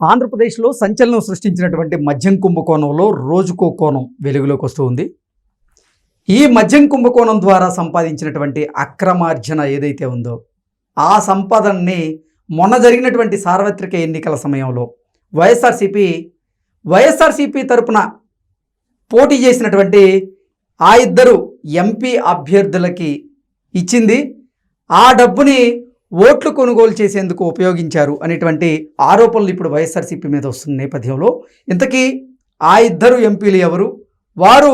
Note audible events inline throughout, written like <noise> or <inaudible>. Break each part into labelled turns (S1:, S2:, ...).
S1: ఆంధ్రప్రదేశ్లో సంచలనం సృష్టించినటువంటి మద్యం కుంభకోణంలో రోజుకో కోణం వెలుగులోకి వస్తూ ఉంది. ఈ మద్యం కుంభకోణం ద్వారా సంపాదించినటువంటి అక్రమార్జన ఏదైతే ఉందో ఆ సంపాదనని మొన్న జరిగినటువంటి సార్వత్రిక ఎన్నికల సమయంలో వైఎస్ఆర్సీపీ వైఎస్ఆర్సీపీ తరపున పోటీ చేసినటువంటి ఆ ఇద్దరు ఎంపీ అభ్యర్థులకి ఇచ్చింది. ఆ డబ్బుని ఓట్లు కొనుగోలు చేసేందుకు ఉపయోగించారు అనేటువంటి ఆరోపణలు ఇప్పుడు వైఎస్ఆర్సీపీ మీద వస్తున్న నేపథ్యంలో ఇంతకీ ఆ ఇద్దరు ఎంపీలు ఎవరు? వారు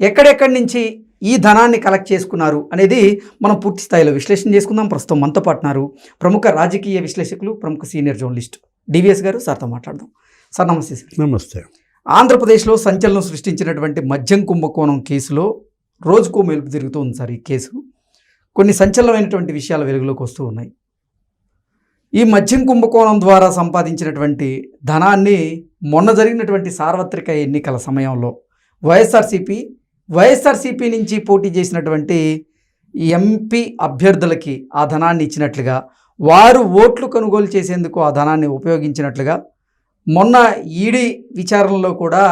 S1: ఎక్కడెక్కడి నుంచి ఈ ధనాన్ని కలెక్ట్ చేసుకున్నారు అనేది మనం పూర్తి స్థాయిలో విశ్లేషణ చేసుకుందాం. ప్రస్తుతం మనతో పాటున్నారు ప్రముఖ రాజకీయ విశ్లేషకులు ప్రముఖ సీనియర్ జర్నలిస్ట్ డివిఎస్ గారు. సార్తో మాట్లాడదాం. సార్ నమస్తే సార్.
S2: నమస్తే.
S1: ఆంధ్రప్రదేశ్లో సంచలనం సృష్టించినటువంటి మద్యం కుంభకోణం కేసులో రోజుకో మెలుపు తిరుగుతూ ఉంది సార్ ఈ కేసు. కొన్ని సంచలనమైనటువంటి విషయాలు వెలుగులోకి వస్తూ ఉన్నాయి. ఈ మద్యం కుంభకోణం ద్వారా సంపాదించినటువంటి ధనాన్ని మొన్న జరిగినటువంటి సార్వత్రిక ఎన్నికల సమయంలో వైఎస్ఆర్సీపీ వైఎస్ఆర్సీపీ నుంచి పోటీ చేసినటువంటి ఎంపీ అభ్యర్థులకి ఆ ధనాన్ని ఇచ్చినట్లుగా వారు ఓట్లు కొనుగోలు చేసేందుకు ఆ ధనాన్ని ఉపయోగించినట్లుగా మొన్న ఈడీ విచారణలో కూడా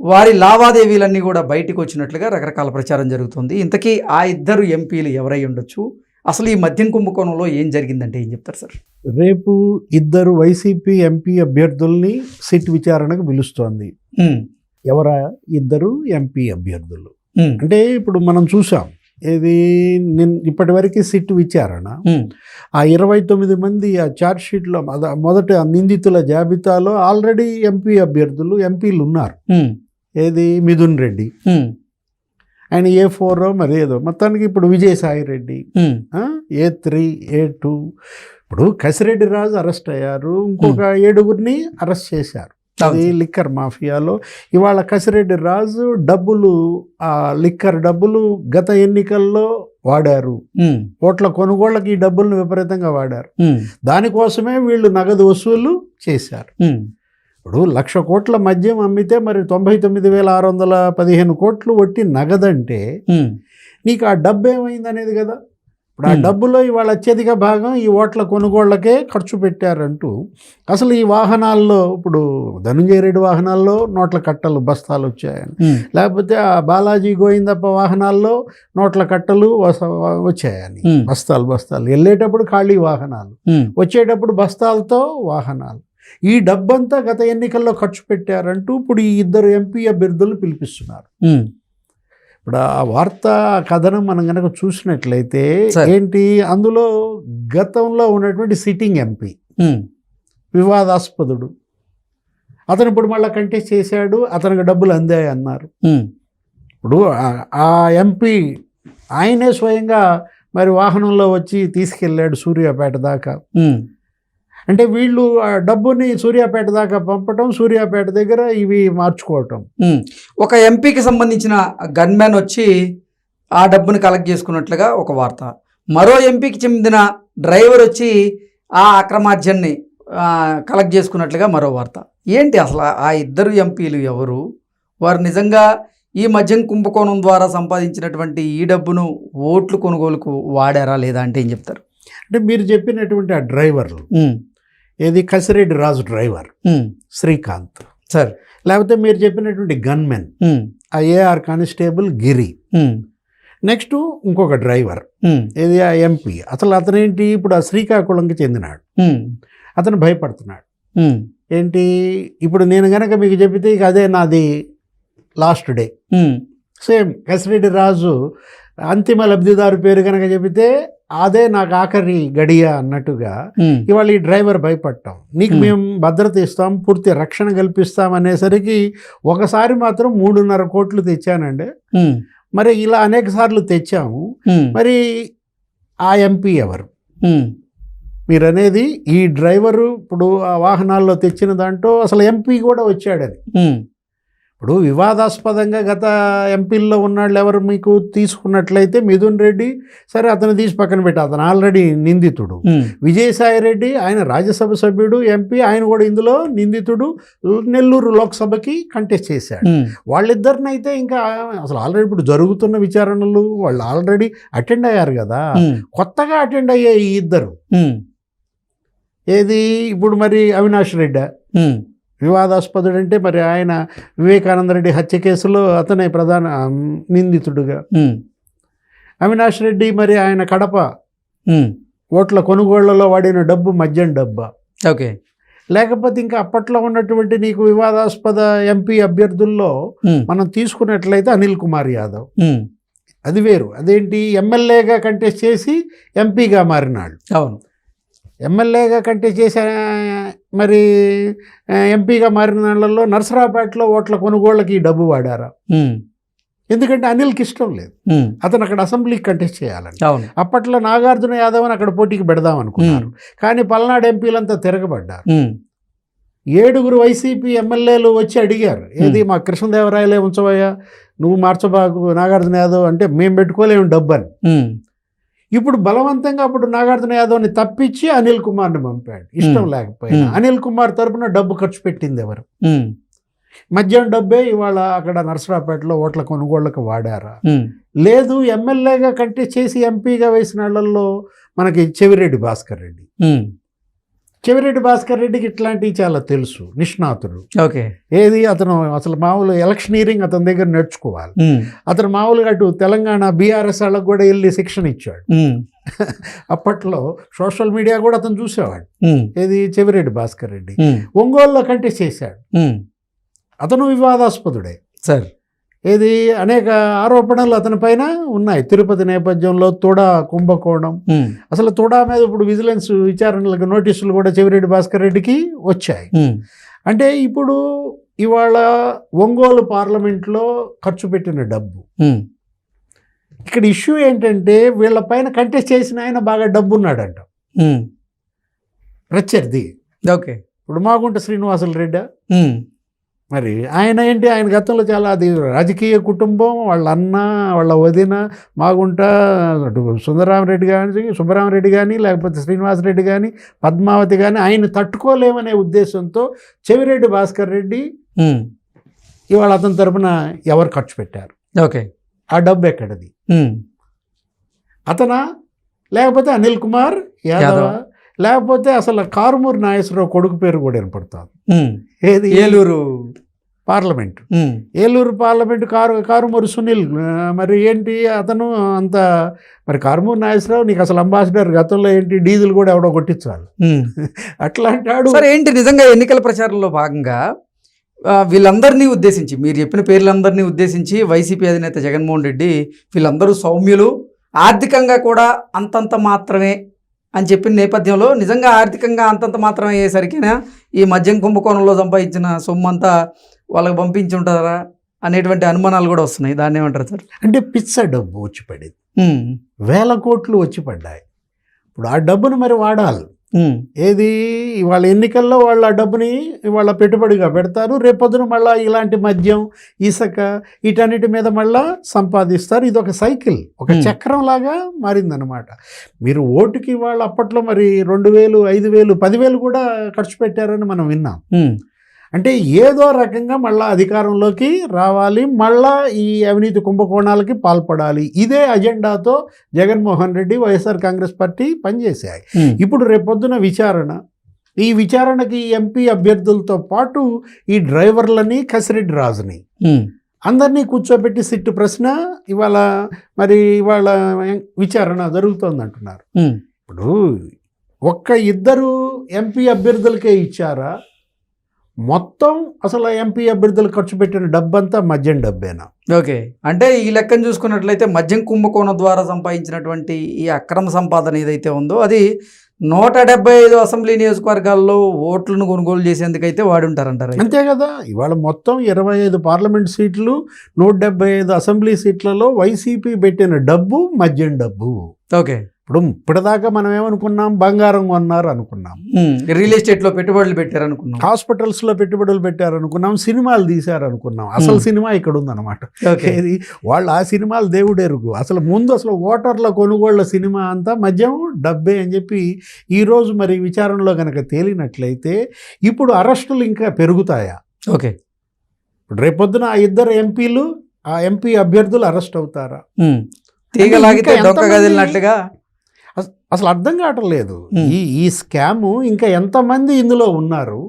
S1: వారి లావాదేవీలన్నీ కూడా బయటకు వచ్చినట్లుగా రకరకాల ప్రచారం జరుగుతుంది. ఇంతకీ ఆ ఇద్దరు ఎంపీలు ఎవరై ఉండొచ్చు? అసలు ఈ మద్యం కుంభకోణంలో ఏం జరిగిందంటే ఏం చెప్తారు సార్?
S2: రేపు ఇద్దరు వైసీపీ ఎంపీ అభ్యర్థుల్ని సిట్ విచారణకు పిలుస్తోంది. ఎవరా? ఇద్దరు ఎంపీ అభ్యర్థులు. అంటే ఇప్పుడు మనం చూసాం ఇది నిన్ ఇప్పటివరకు సిట్ విచారణ ఆ ఇరవై తొమ్మిది మంది ఆ ఛార్జ్ షీట్లో మొద- మొదట నిందితుల జాబితాలో ఆల్రెడీ ఎంపీ అభ్యర్థులు ఎంపీలు ఉన్నారు. ఏది? మిథున్ రెడ్డి. ఆయన ఏ ఫోర్ మరి ఏదో. మొత్తానికి ఇప్పుడు Vijayasai Reddy. A three A two. ఇప్పుడు కసిరెడ్డి రాజు అరెస్ట్ అయ్యారు. ఇంకొక ఏడుగురిని అరెస్ట్ చేశారు. అది. లిక్కర్ మాఫియాలో. ఇవాళ కసిరెడ్డి రాజు డబ్బులు ఆ లిక్కర్ డబ్బులు గత ఎన్నికల్లో వాడారు. ఓట్ల కొనుగోళ్ళకి ఈ డబ్బులను విపరీతంగా వాడారు. దానికోసమే వీళ్ళు నగదు వసూలు చేశారు. ఇప్పుడు లక్ష కోట్ల మద్యం అమ్మితే మరి తొంభై తొమ్మిది వేల ఆరు వందల పదిహేను కోట్లు వట్టి నగదంటే నీకు ఆ డబ్బు ఏమైంది అనేది కదా? ఇప్పుడు ఆ. డబ్బులో ఇవాళ అత్యధిక భాగం ఈ ఓట్ల కొనుగోళ్ళకే ఖర్చు పెట్టారంటూ అసలు ఈ వాహనాల్లో ఇప్పుడు ధనుంజయ రెడ్డి వాహనాల్లో నోట్ల కట్టలు బస్తాలు వచ్చాయని. లేకపోతే ఆ బాలాజీ గోవిందప్ప వాహనాల్లో నోట్ల కట్టలు వచ్చాయని. బస్తాలు బస్తాలు. వెళ్ళేటప్పుడు ఖాళీ వాహనాలు. వచ్చేటప్పుడు బస్తాలతో వాహనాలు. ఈ డబ్బంతా గత ఎన్నికల్లో ఖర్చు పెట్టారంటూ ఇప్పుడు ఈ ఇద్దరు ఎంపీ అభ్యర్థులు పిలిపిస్తున్నారు. ఇప్పుడు ఆ వార్త కథనం మనం కనుక చూసినట్లయితే. ఏంటి? అందులో గతంలో ఉన్నటువంటి సిట్టింగ్ ఎంపీ వివాదాస్పదుడు. అతను ఇప్పుడు మళ్ళీ కంటెస్ట్ చేశాడు అతనికి డబ్బులు అందాయి అన్నారు. ఇప్పుడు ఆ- ఎంపీ ఆయనే స్వయంగా మరి వాహనంలో వచ్చి తీసుకెళ్ళాడు సూర్యాపేట దాకా. అంటే వీళ్ళు ఆ డబ్బుని సూర్యాపేట దాకా పంపటం సూర్యాపేట దగ్గర ఇవి మార్చుకోవటం.
S1: ఒక ఎంపీకి సంబంధించిన గన్మ్యాన్ వచ్చి ఆ డబ్బును కలెక్ట్ చేసుకున్నట్లుగా ఒక వార్త. మరో ఎంపీకి చెందిన డ్రైవర్ వచ్చి ఆ అక్రమార్జన్ని కలెక్ట్ చేసుకున్నట్లుగా మరో వార్త. ఏంటి అసలు ఆ ఇద్దరు ఎంపీలు ఎవరు? వారు నిజంగా ఈ మద్యం కుంభకోణం ద్వారా సంపాదించినటువంటి ఈ డబ్బును ఓట్లు కొనుగోలుకు వాడారా లేదా అంటే ఏం చెప్తారు?
S2: అంటే మీరు చెప్పినటువంటి ఆ డ్రైవర్లు ఏది? కసిరెడ్డి రాజు డ్రైవర్. శ్రీకాంత్.
S1: సార్.
S2: లేకపోతే మీరు చెప్పినటువంటి గన్మెన్.
S1: ఉమ్,
S2: ఆ ఏఆర్ కానిస్టేబుల్ గిరి. నెక్స్ట్ ఇంకొక డ్రైవర్. ఏది? ఆ ఎంపీ. అసలు అతనేంటి? ఇప్పుడు ఆ శ్రీకాకుళంకి చెందినాడు. అతను భయపడుతున్నాడు. ఏంటి? ఇప్పుడు నేను గనక మీకు చెబితే ఇక అదే నాది last day. Same Kasireddy Raju అంతిమ లబ్ధిదారు పేరు కనుక చెబితే అదే నాకు ఆఖరి గడియ అన్నట్టుగా ఇవాళ ఈ డ్రైవర్ భయపడటం. నీకు. మేము భద్రత ఇస్తాం పూర్తి రక్షణ కల్పిస్తాం అనేసరికి ఒకసారి మాత్రం మూడున్నర కోట్లు తెచ్చానండి. మరి ఇలా అనేక సార్లు తెచ్చాము. మరి ఆ ఎంపీ ఎవరు? మీరు అనేది ఈ డ్రైవరు ఇప్పుడు ఆ వాహనాల్లో తెచ్చిన దాంట్లో అసలు ఎంపీ కూడా వచ్చాడని ఇప్పుడు వివాదాస్పదంగా గత ఎంపీల్లో ఉన్నాళ్ళు ఎవరు మీకు తీసుకున్నట్లయితే మిథున్ రెడ్డి సరే అతను తీసి పక్కన పెట్టి అతను ఆల్రెడీ నిందితుడు. విజయసాయి రెడ్డి ఆయన రాజ్యసభ సభ్యుడు ఎంపీ ఆయన కూడా ఇందులో నిందితుడు నెల్లూరు లోక్సభకి కంటెస్ట్ చేశాడు.
S1: ఉమ్,
S2: వాళ్ళిద్దరినైతే ఇంకా అసలు ఆల్రెడీ ఇప్పుడు జరుగుతున్న విచారణలు వాళ్ళు ఆల్రెడీ అటెండ్ అయ్యారు కదా. కొత్తగా అటెండ్ అయ్యే ఈ ఇద్దరు. ఏది? ఇప్పుడు మరి అవినాష్ రెడ్డి.
S1: ఉమ్,
S2: వివాదాస్పదుడు అంటే మరి ఆయన వివేకానంద రెడ్డి హత్య కేసులో అతనే ప్రధాన నిందితుడుగా. అవినాష్ రెడ్డి మరి ఆయన కడప ఓట్ల కొనుగోళ్ళలో వాడిన డబ్బు మద్యం డబ్బా.
S1: ఓకే.
S2: లేకపోతే ఇంకా అప్పట్లో ఉన్నటువంటి నీకు వివాదాస్పద ఎంపీ అభ్యర్థుల్లో మనం తీసుకున్నట్లయితే అనిల్ కుమార్ యాదవ్. అది వేరు. అదేంటి? ఎమ్మెల్యేగా కంటెస్ట్ చేసి ఎంపీగా మారినాడు.
S1: అవును.
S2: ఎమ్మెల్యేగా కంటెస్ట్ చేసి మరి ఎంపీగా మారిన వాళ్ళల్లో నర్సరాపేటలో ఓట్ల కొనుగోళ్ళకి ఈ డబ్బు వాడారా? ఎందుకంటే అనిల్కి ఇష్టం లేదు. అతను అక్కడ అసెంబ్లీకి కంటెస్ట్ చేయాలని అప్పట్లో నాగార్జున యాదవ్ని అక్కడ పోటీకి పెడదాం అనుకున్నారు. కానీ పల్నాడు ఎంపీలంతా తిరగబడ్డారు. ఏడుగురు వైసీపీ ఎమ్మెల్యేలు వచ్చి అడిగారు ఏది మా కృష్ణదేవరాయలే ఉంచవయ్యా? నువ్వు మార్చబాకు నాగార్జున యాదవ్ అంటే మేము పెట్టుకోలేము డబ్బు అని ఇప్పుడు బలవంతంగా అప్పుడు నాగార్జున యాదవ్ని తప్పించి అనిల్ కుమార్ని పంపాడు. ఇష్టం. లేకపోయినా. అనిల్ కుమార్ తరపున డబ్బు ఖర్చు పెట్టింది ఎవరు? మద్యం డబ్బే ఇవాళ అక్కడ నర్సరాపేటలో ఓట్ల కొనుగోళ్ళకు వాడారా? లేదు ఎమ్మెల్యేగా కంటే చేసి ఎంపీగా వేసిన వాళ్ళల్లో మనకి చెవిరెడ్డి భాస్కర్ రెడ్డి. చెవిరెడ్డి భాస్కర్ రెడ్డికి ఇట్లాంటివి చాలా తెలుసు నిష్ణాతుడు
S1: ఓకే.
S2: ఏది అతను అసలు మామూలు ఎలక్షనీరింగ్ అతని దగ్గర నేర్చుకోవాలి. అతను మామూలుగా అటు తెలంగాణ బీఆర్ఎస్ వాళ్ళకు కూడా వెళ్ళి శిక్షణ ఇచ్చాడు. <laughs> అప్పట్లో సోషల్ మీడియా కూడా అతను చూసేవాడు. ఏది చెవిరెడ్డి భాస్కర్ రెడ్డి. ఒంగోలులో కంటెస్ట్ చేశాడు. అతను వివాదాస్పదుడే.
S1: సార్.
S2: ఏది అనేక ఆరోపణలు అతని పైన ఉన్నాయి. తిరుపతి నేపథ్యంలో తుడా కుంభకోణం. అసలు తుడా మీద ఇప్పుడు విజిలెన్స్ విచారణలకు నోటీసులు కూడా చెవిరెడ్డి భాస్కర్ రెడ్డికి వచ్చాయి. అంటే ఇప్పుడు ఇవాళ ఒంగోలు పార్లమెంట్లో ఖర్చు పెట్టిన డబ్బు. ఇక్కడ ఇష్యూ ఏంటంటే వీళ్ళ పైన కంటెస్ట్ చేసిన ఆయన బాగా డబ్బు ఉన్నాడంట ప్రత్యర్థి
S1: ఓకే.
S2: ఇప్పుడు మాగుంట శ్రీనివాసులు రెడ్డి. మరి ఆయన ఏంటి? ఆయన గతంలో చాలా అది రాజకీయ కుటుంబం వాళ్ళ అన్న వాళ్ళ వదిన మాగుంట అటు సుందరామరెడ్డి కానీ సుబ్బరామరెడ్డి కానీ లేకపోతే శ్రీనివాసరెడ్డి కానీ పద్మావతి కానీ ఆయన తట్టుకోలేమనే ఉద్దేశంతో చెవిరెడ్డి భాస్కర్ రెడ్డి ఇవాళ అతని తరపున ఎవరు ఖర్చు పెట్టారు?
S1: ఓకే.
S2: ఆ డబ్బు ఎక్కడది? అతనా? లేకపోతే అనిల్ కుమార్ యాదవ. లేకపోతే అసలు కారుమూరి నాగేశ్వరరావు కొడుకు పేరు కూడా వినపడుతుంది. ఏది?
S1: ఏలూరు.
S2: పార్లమెంట్. ఏలూరు పార్లమెంట్ కారు కారుమూరి సునీల్ మరి ఏంటి అతను అంత మరి కారుమూరి నాగేశ్వరరావు నీకు అసలు అంబాసిడర్ గతంలో ఏంటి? డీజిల్ కూడా ఎవడో కొట్టించాలి.
S1: ఉమ్. <laughs>
S2: అట్లా అంటాడు
S1: సరే ఏంటి నిజంగా ఎన్నికల ప్రచారంలో భాగంగా వీళ్ళందరినీ ఉద్దేశించి మీరు చెప్పిన పేర్లందరినీ ఉద్దేశించి వైసీపీ అధినేత జగన్మోహన్ రెడ్డి వీళ్ళందరూ సౌమ్యులు ఆర్థికంగా కూడా అంతంత మాత్రమే అని చెప్పిన నేపథ్యంలో నిజంగా ఆర్థికంగా అంతంత మాత్రమే అయ్యేసరికినా ఈ మద్యం కుంభకోణంలో సంపాదించిన సొమ్ము అంతా వాళ్ళకి పంపించి ఉంటారా అనేటువంటి అనుమానాలు కూడా వస్తున్నాయి. దాన్ని ఏమంటారు సార్?
S2: అంటే పిచ్చ డబ్బు వచ్చి పడింది. వేల కోట్లు వచ్చి పడ్డాయి. ఇప్పుడు ఆ డబ్బును మరి వాడాలి. ఏది? ఇవాళ ఎన్నికల్లో వాళ్ళు ఆ డబ్బుని ఇవాళ పెట్టుబడిగా పెడతారు. రేపొద్దున మళ్ళా ఇలాంటి మద్యం ఇసుక వీటన్నిటి మీద మళ్ళా సంపాదిస్తారు. ఇది ఒక సైకిల్ ఒక. చక్రం లాగా మారిందనమాట మీరు ఓటుకి వాళ్ళు అప్పట్లో మరి రెండు వేలు ఐదు వేలు పదివేలు కూడా ఖర్చు పెట్టారని మనం విన్నాం. అంటే ఏదో రకంగా మళ్ళా అధికారంలోకి రావాలి మళ్ళా ఈ అవినీతి కుంభకోణాలకి పాల్పడాలి. ఇదే అజెండాతో జగన్మోహన్ రెడ్డి వైఎస్ఆర్ కాంగ్రెస్ పార్టీ పనిచేశాయి. ఇప్పుడు రేపొద్దున విచారణ. ఈ విచారణకి ఎంపీ అభ్యర్థులతో పాటు ఈ డ్రైవర్లని కసిరెడ్డి రాజుని. అందరినీ కూర్చోబెట్టి సిట్టు ప్రశ్న ఇవాళ మరి ఇవాళ విచారణ జరుగుతోంది అంటున్నారు. ఇప్పుడు ఒక్క ఇద్దరు ఎంపీ అభ్యర్థులకే ఇచ్చారా? మొత్తం అసలు ఎంపీ అభ్యర్థులు ఖర్చు పెట్టిన డబ్బంతా మద్యం డబ్బేనా?
S1: ఓకే. అంటే ఈ లెక్కను చూసుకున్నట్లయితే మద్యం కుంభకోణం ద్వారా సంపాదించినటువంటి ఈ అక్రమ సంపాదన ఏదైతే ఉందో అది నూట డెబ్బై ఐదు అసెంబ్లీ నియోజకవర్గాల్లో ఓట్లను కొనుగోలు చేసేందుకైతే వాడి ఉంటారంటారు అయితే.
S2: అంతే కదా. ఇవాళ మొత్తం ఇరవై ఐదు పార్లమెంట్ సీట్లు నూట డెబ్బై ఐదు అసెంబ్లీ సీట్లలో వైసీపీ పెట్టిన డబ్బు మద్యం డబ్బు.
S1: ఓకే.
S2: ఇప్పుడు ఇప్పటిదాకా మనం ఏమనుకున్నాం? బంగారం కొన్నారు అనుకున్నాం.
S1: రియల్ ఎస్టేట్లో పెట్టుబడులు పెట్టారు అనుకున్నాం
S2: హాస్పిటల్స్లో పెట్టుబడులు పెట్టారు అనుకున్నాం సినిమాలు తీశారు అనుకున్నాం అసలు. సినిమా ఇక్కడ ఉందన్నమాట
S1: ఓకే.
S2: ఏది? వాళ్ళు ఆ సినిమాలు దేవుడెరుగు. అసలు ముందు అసలు ఓటర్ల కొనుగోళ్ళ సినిమా అంతా మద్యం డబ్బే అని చెప్పి ఈరోజు మరి విచారణలో కనుక తేలినట్లయితే ఇప్పుడు అరెస్టులు ఇంకా పెరుగుతాయా?
S1: ఓకే.
S2: ఇప్పుడు రేపొద్దున ఆ ఇద్దరు ఎంపీలు ఆ ఎంపీ అభ్యర్థులు అరెస్ట్ అవుతారా?
S1: తీగలాగితే డొక్క కదిలినట్లుగా
S2: అసలు అర్థం కావటం లేదు. ఈ ఈ స్కాము ఇంకా ఎంతమంది ఇందులో ఉన్నారు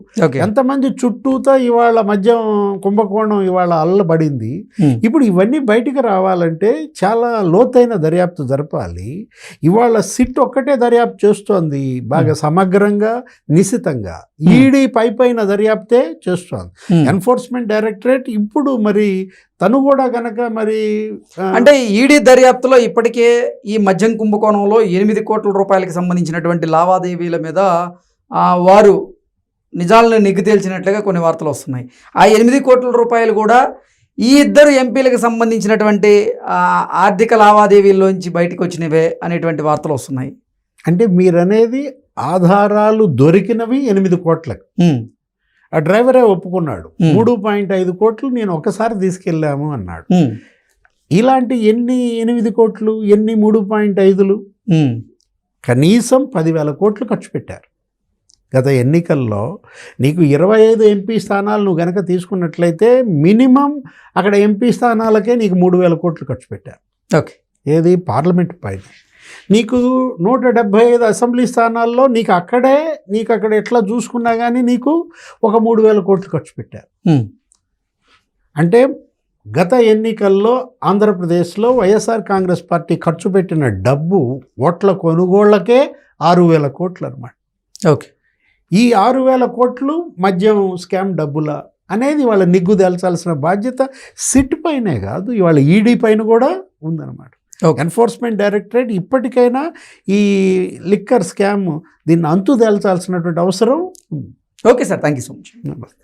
S2: ఎంతమంది చుట్టూతో ఇవాళ మద్యం కుంభకోణం ఇవాళ అల్లబడింది. ఇప్పుడు ఇవన్నీ బయటికి రావాలంటే చాలా లోతైన దర్యాప్తు జరపాలి ఇవాళ సిట్ ఒక్కటే దర్యాప్తు చేస్తోంది బాగా సమగ్రంగా నిశితంగా. ఈడీ పై పైన దర్యాప్తే చేస్తోంది. ఎన్ఫోర్స్మెంట్ డైరెక్టరేట్ ఇప్పుడు మరి తను కూడా గనక మరి
S1: అంటే ఈడీ దర్యాప్తులో ఇప్పటికే ఈ మద్యం కుంభకోణంలో ఎనిమిది కోట్ల రూపాయలకి సంబంధించినటువంటి లావాదేవీల మీద వారు నిజాలను నిగ్గు తేల్చినట్లుగా కొన్ని వార్తలు వస్తున్నాయి. ఆ ఎనిమిది కోట్ల రూపాయలు కూడా ఈ ఇద్దరు ఎంపీలకు సంబంధించినటువంటి ఆర్థిక లావాదేవీల్లోంచి బయటకు వచ్చినవే అనేటువంటి వార్తలు వస్తున్నాయి.
S2: అంటే మీరనేది ఆధారాలు దొరికినవి ఎనిమిది కోట్లకు. ఆ డ్రైవరే ఒప్పుకున్నాడు. మూడు పాయింట్ ఐదు కోట్లు నేను ఒకసారి తీసుకెళ్ళాము అన్నాడు. ఇలాంటి ఎన్ని ఎనిమిది కోట్లు ఎన్ని మూడు పాయింట్ ఐదులు? కనీసం పదివేల కోట్లు ఖర్చు పెట్టారు. గత ఎన్నికల్లో నీకు ఇరవై ఐదు ఎంపీ స్థానాలు నువ్వు గనక తీసుకున్నట్లయితే మినిమం అక్కడ ఎంపీ స్థానాలకే నీకు మూడు వేల కోట్లు ఖర్చు పెట్టారు.
S1: ఓకే.
S2: ఏది? పార్లమెంట్ పైన. నీకు నూట డెబ్భై ఐదు అసెంబ్లీ స్థానాల్లో నీకు అక్కడే నీకు అక్కడ ఎట్లా చూసుకున్నా కానీ నీకు ఒక మూడు వేల కోట్లు ఖర్చు పెట్టారు. అంటే గత ఎన్నికల్లో ఆంధ్రప్రదేశ్లో వైఎస్ఆర్ కాంగ్రెస్ పార్టీ ఖర్చు పెట్టిన డబ్బు ఓట్ల కొనుగోళ్ళకే ఆరు వేల కోట్లు అనమాట
S1: ఓకే.
S2: ఈ ఆరు వేల కోట్లు మద్యం స్కామ్ డబ్బుల అనేది వాళ్ళ నిగ్గు తేల్చాల్సిన బాధ్యత సిట్ పైనే కాదు ఇవాళ ఈడీ పైన కూడా ఉందన్నమాట. ఎన్ఫోర్స్మెంట్ డైరెక్టరేట్ ఇప్పటికైనా ఈ లిక్కర్ స్కామ్ దీన్ని అంతు తేల్చాల్సినటువంటి అవసరం
S1: okay sir thank you so much.
S2: నమస్తే.